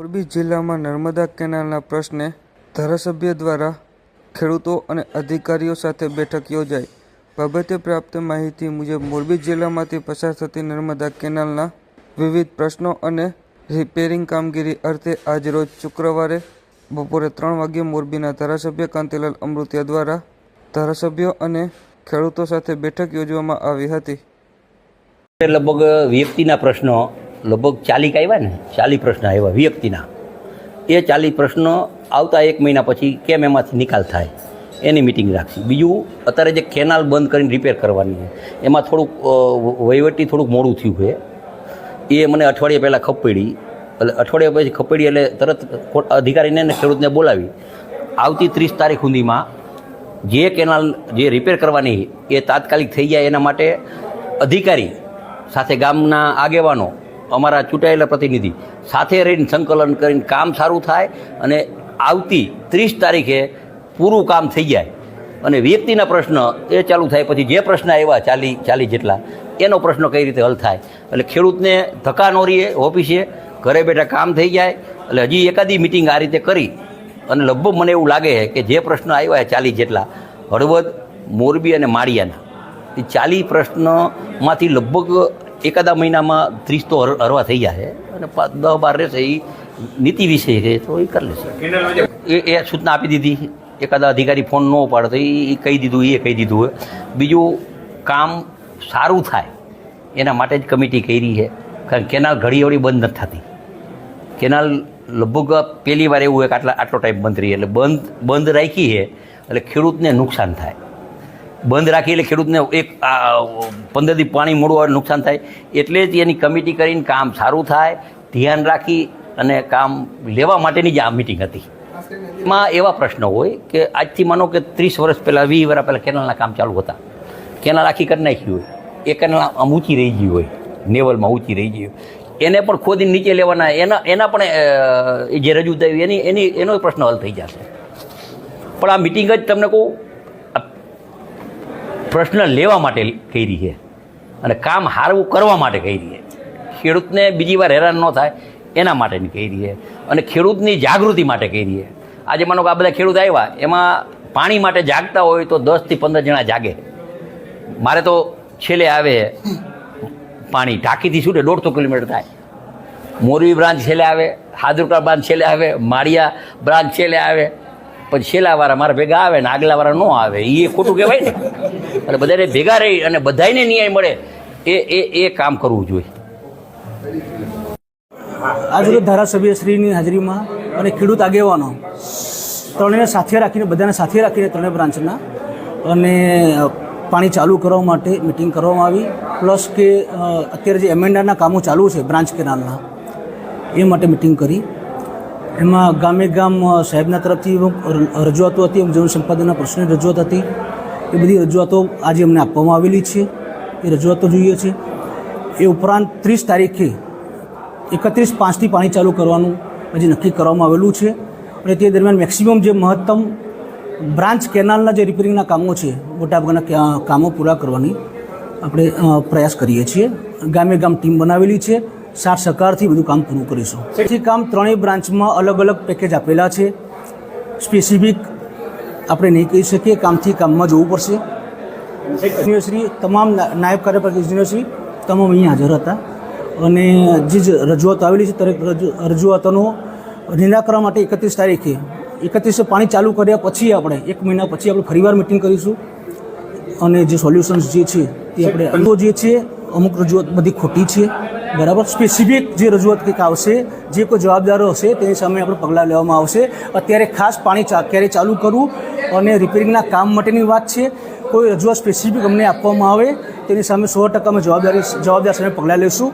મોરબી જિલ્લામાં નર્મદા કેનાલના પ્રશ્ને ધારાસભ્ય દ્વારા ખેડૂતો અને અધિકારીઓ સાથે બેઠક યોજાઈ. બાબતે પ્રાપ્ત માહિતી મુજબ મોરબી જિલ્લામાંથી પસાર થતી નર્મદા કેનાલના વિવિધ પ્રશ્નો અને રિપેરિંગ કામગીરી અર્થે આજરોજ શુક્રવારે બપોરે ત્રણ વાગ્યે મોરબીના ધારાસભ્ય કાંતિલાલ અમૃતિયા દ્વારા ધારાસભ્યો અને ખેડૂતો સાથે બેઠક યોજવામાં આવી હતી. લગભગ વ્યક્તિના પ્રશ્નો લગભગ ચાલીક આવ્યા ને ચાલી પ્રશ્ન આવ્યા વ્યક્તિના. એ ચાલી પ્રશ્નો આવતા એક મહિના પછી કેમ એમાંથી નિકાલ થાય? એની મિટિંગ રાખશે. બીજું, અત્યારે જે કેનાલ બંધ કરીને રિપેર કરવાની છે, એમાં થોડુંક વહીવટી થોડુંક મોડું થયું છે. એ મને અઠવાડિયા પહેલાં ખપ એટલે અઠવાડિયા પછી ખપેડી એટલે તરત અધિકારીને ખેડૂતને બોલાવી. આવતી ત્રીસ તારીખ સુધીમાં જે કેનાલ જે રિપેર કરવાની એ તાત્કાલિક થઈ જાય એના માટે અધિકારી સાથે ગામના આગેવાનો અમારા ચૂંટાયેલા પ્રતિનિધિ સાથે રહીને સંકલન કરીને કામ સારું થાય અને આવતી ત્રીસ તારીખે પૂરું કામ થઈ જાય. અને વ્યક્તિના પ્રશ્ન એ ચાલુ થાય. પછી જે પ્રશ્ન આવ્યા ચાલી ચાલી જેટલા, એનો પ્રશ્ન કઈ રીતે હલ થાય? એટલે ખેડૂતને ધક્કા નો રહીએ ઓફિસે. ઘરે બેઠા કામ થઈ જાય. એટલે હજી એકાદી મિટિંગ આ રીતે કરી. અને લગભગ મને એવું લાગે છે કે જે પ્રશ્ન આવ્યા ચાલી જેટલા. હળવદ, મોરબી અને માળિયાના. એ ચાલી પ્રશ્નમાંથી લગભગ એકાદા મહિનામાં ત્રીસ તો હરવા થઈ જાય અને પા- દસ બાર રહેશે એ નીતિ વિષય છે તો એ કરી લેશે. એ એ સૂચના આપી દીધી. એકાદા અધિકારી ફોન ન ઉપાડે તો એ કહી દીધું એ કહી દીધું હોય. બીજું કામ સારું થાય એના માટે જ કમિટી કરી છે. કારણ કેનાલ ઘડી વળી બંધ નથી થતી. કેનાલ લગભગ પહેલી વાર એવું હોય કે આટલા, આટલો ટાઈપ બંધ રહી એટલે બંધ બંધ રાખી છે. એટલે ખેડૂતને નુકસાન થાય. બંધ રાખી એટલે ખેડૂતને એક પંદરથી પાણી મોડું નુકસાન થાય. એટલે જ એની કમિટી કરીને કામ સારું થાય, ધ્યાન રાખી અને કામ લેવા માટેની જ આ મિટિંગ હતી. એમાં એવા પ્રશ્નો હોય કે આજથી માનો કે ત્રીસ વર્ષ પહેલાં, વીસ વર્ષ પહેલાં કેનાલના કામ ચાલુ હતા. કેનાલ આખી કરી નાખી હોય. એ કેનાલ આમ ઊંચી રહી ગઈ હોય. નેવલમાં ઊંચી રહી ગઈ હોય. એને પણ ખોદીને નીચે લેવાના, એના એના પણ જે રજૂ થયું એની એની, એનો પ્રશ્ન હલ થઈ જશે. પણ આ મિટિંગ જ તમને કહું પ્રશ્ન લેવા માટે કરી છે અને કામ હારવું કરવા માટે કરી છે. ખેડૂતને બીજી વાર હેરાન ન થાય, એના માટેની કરી છે અને ખેડૂતની જાગૃતિ માટે કરી છે. આજે માનો કે આ બધા ખેડૂત આવ્યા, એમાં પાણી માટે જાગતા હોય તો દસથી પંદર જણા જાગે. મારે તો છેલ્લે આવે પાણી ટાંકીથી છૂટે દોઢસો કિલોમીટર થાય. મોરબી બ્રાન્ચ છેલ્લે આવે હાદરકા બ્રાન્ચ છેલ્લે આવે, માળિયા બ્રાન્ચ છેલ્લે આવે. પછી છેલ્લા વાળા મારા ભેગા આવે ને આગલા વાળા ન આવે. એ ખોટું કહેવાય ને. એટલે બધાને ભેગા રહી અને બધાને ન્યાય મળે, એ એ એ કામ કરવું જોઈએ. આજરોજ ધારાસભ્યશ્રીની હાજરીમાં અને ખેડૂત આગેવાનો ત્રણેય સાથે રાખીને, બધાને સાથે રાખીને ત્રણેય બ્રાન્ચના અને પાણી ચાલુ કરવા માટે મિટિંગ કરવામાં આવી. પ્લસ કે અત્યારે જે એમેન્ડાના કામો ચાલુ છે બ્રાન્ચ કેનાલના, એ માટે મિટિંગ કરી. એમાં ગામે ગામ સાહેબના તરફથી રજૂઆતો હતી એમ જન સંપાદનના પ્રશ્નની રજૂઆત હતી. એ બધી રજૂઆતો આજે અમને આપવામાં આવેલી છે. એ રજૂઆતો જોઈએ છે. એ ઉપરાંત ત્રીસ તારીખે એકત્રીસ પાંચથી પાણી ચાલુ કરવાનું હજી નક્કી કરવામાં આવેલું છે. અને તે દરમિયાન મેક્સિમમ જે મહત્તમ બ્રાન્ચ કેનાલના જે રિપેરિંગના કામો છે, મોટાભાગના કામો પૂરા કરવાની આપણે પ્રયાસ કરીએ છીએ. ગામે ગામ ટીમ બનાવેલી છે. સાથ સહકારથી બધું કામ પૂરું કરીશું. તેથી કામ ત્રણેય બ્રાન્ચમાં અલગ અલગ પેકેજ આપેલા છે. સ્પેસિફિક આપણે નહીં કહી શકીએ કામથી કામમાં જવું પડશે. ઇન્જિનિયરશ્રી તમામ નાયબ કાર્યપાલક ઇન્જિનિયરશ્રી તમામ અહીંયા હાજર હતા. અને જે જ રજૂઆત આવેલી છે દરેક રજૂ- રજૂઆતોનું નિરાકરણ માટે એકત્રીસ તારીખે એકત્રીસે પાણી ચાલુ કર્યા પછી આપણે એક મહિના પછી આપણે ફરીવાર મિટિંગ કરીશું. અને જે સોલ્યુશન્સ જે છે તે આપણે અનુભવ જે છે અમુક રજૂઆત બધી ખોટી છે. બરાબર? સ્પેસિફિક જે રજૂઆત કંઈક આવશે જે કોઈ જવાબદારો હશે તેની સામે આપણે પગલાં લેવામાં આવશે. અત્યારે ખાસ પાણી ક્યારે ચાલુ કરવું? અને રિપેરિંગના કામ માટેની વાત છે. કોઈ રજૂઆત સ્પેસિફિક અમને આપવામાં આવે, તેની સામે સો ટકા અમે જવાબદારી જવાબદાર સામે પગલાં લઈશું